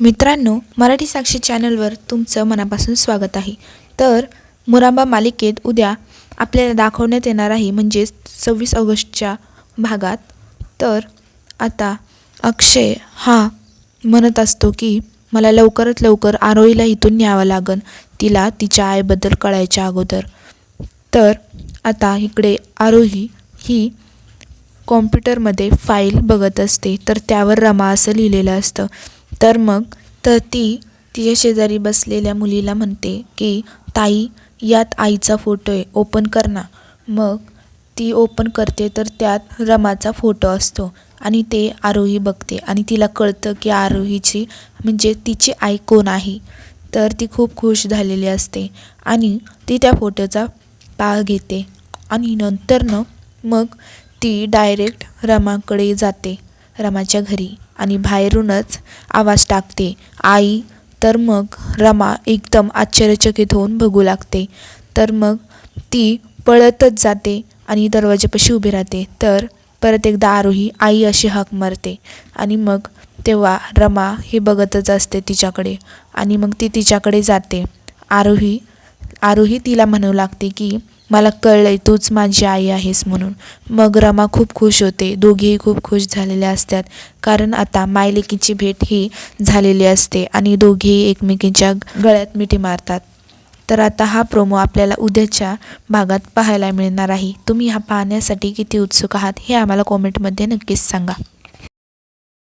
मित्रांनो मराठी साक्षी चॅनलवर तुमचं मनापासून स्वागत आहे. तर मुरांबा मालिकेत उद्या आपल्याला दाखवण्यात येणार आहे म्हणजेच सव्वीस ऑगस्टच्या भागात. तर आता अक्षय हा म्हणत असतो की मला लवकरात लवकर आरोहीला इथून न्यावं लागन. तिला तिच्या आईबद्दल कळायच्या अगोदर. तर आता इकडे आरोही ही कॉम्प्युटरमध्ये फाईल बघत असते. तर त्यावर रमा असं लिहिलेलं असतं. तर मग तर ती तिच्या शेजारी बसलेल्या मुलीला म्हणते की ताई यात आईचा फोटो आहे ओपन कर ना. मग ती ओपन करते तर त्यात रमाचा फोटो असतो आणि ते आरोही बघते आणि तिला कळतं की आरोहीची म्हणजे तिची आई कोण आहे. तर ती खूप खुश झालेली असते आणि ती त्या फोटोचा पाळ घेते आणि नंतरनं मग ती डायरेक्ट रमाकडे जाते रमाच्या घरी. आणि बाहेरूनच आवाज टाकते. आई तर मग रमा एकदम आश्चर्यचकित होऊन बघू लागते. तर मग ती पळतच जाते आणि दरवाजापाशी उभी राहते. तर परत एकदा आरोही आई अशी हाक मारते. आणि मग तेव्हा रमा हे बघतच असते तिच्याकडे. आणि मग ती तिच्याकडे जाते. आरोही आरोही तिला म्हणू लागते की मला कळलंय तूच माझी आई आहेस म्हणून. मग रमा खूप खुश होते. दोघेही खूप खुश झालेले असतात. कारण आता मायलेकीची भेट ही झालेली असते आणि दोघेही एकमेकींच्या गळ्यात मिठी मारतात. तर आता हा प्रोमो आपल्याला उद्याच्या भागात पाहायला मिळणार आहे. तुम्ही हा पाहण्यासाठी किती उत्सुक आहात हे आम्हाला कॉमेंटमध्ये नक्कीच सांगा.